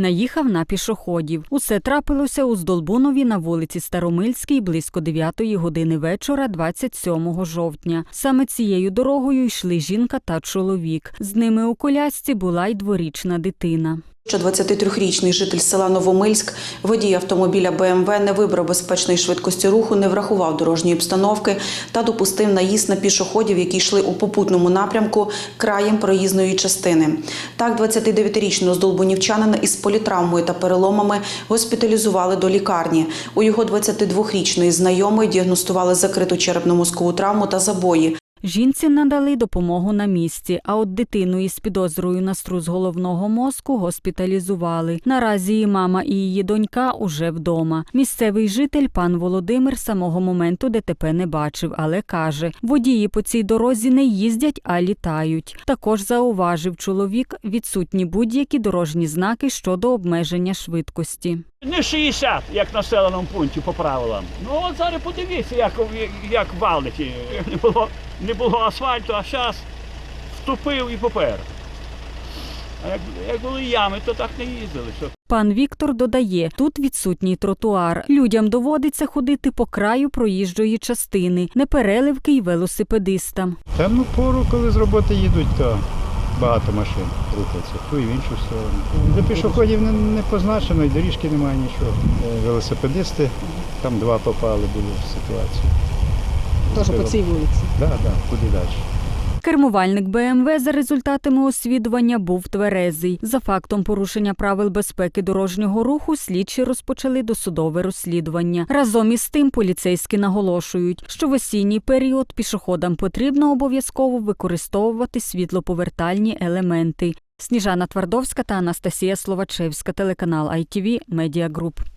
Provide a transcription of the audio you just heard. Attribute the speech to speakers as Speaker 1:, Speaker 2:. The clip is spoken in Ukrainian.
Speaker 1: наїхав на пішоходів. Усе трапилося у Здолбунові на вулиці Старомильській близько 9 години вечора, 27 жовтня. Саме цією дорогою йшли жінка та чоловік. З ними у колясці була й дворічна дитина.
Speaker 2: Що 23-річний житель села Новомильськ, водій автомобіля БМВ не вибрав безпечної швидкості руху, не врахував дорожньої обстановки та допустив наїзд на пішоходів, які йшли у попутному напрямку краєм проїзної частини. Так, 29-річного здолбунівчанина із політравмою та переломами госпіталізували до лікарні. У його 22-річної знайомої діагностували закриту черепно-мозкову травму та забої.
Speaker 1: Жінці надали допомогу на місці, а от дитину із підозрою на струс головного мозку госпіталізували. Наразі її мама і її донька уже вдома. Місцевий житель пан Володимир самого моменту ДТП не бачив, але каже, водії по цій дорозі не їздять, а літають. Також зауважив чоловік відсутні будь-які дорожні знаки щодо обмеження швидкості.
Speaker 3: Не 60, як в населеному пункті по правилам. Ну от зараз подивіться, як, як валить. Не було, не було асфальту, а зараз вступив і попер. А як, як були ями, то так не їздили. Що
Speaker 1: Пан Віктор додає, тут відсутній тротуар. Людям доводиться ходити по краю проїжджої частини, непереливки й велосипедистам.
Speaker 4: Темну пору, коли з роботи їдуть, то багато машин рухається, ту і в іншу сторону. Для пішоходів не, не позначено, і доріжки немає нічого. Велосипедисти, там два попали були в ситуацію.
Speaker 5: Теж по цій вулиці.
Speaker 4: Так, так, куди далі.
Speaker 1: Кермувальник БМВ за результатами освідування був тверезий. За фактом порушення правил безпеки дорожнього руху слідчі розпочали досудове розслідування. Разом із тим поліцейські наголошують, що в осінній період пішоходам потрібно обов'язково використовувати світлоповертальні елементи. Сніжана Твардовська та Анастасія Словачевська, телеканал ITV Media Group.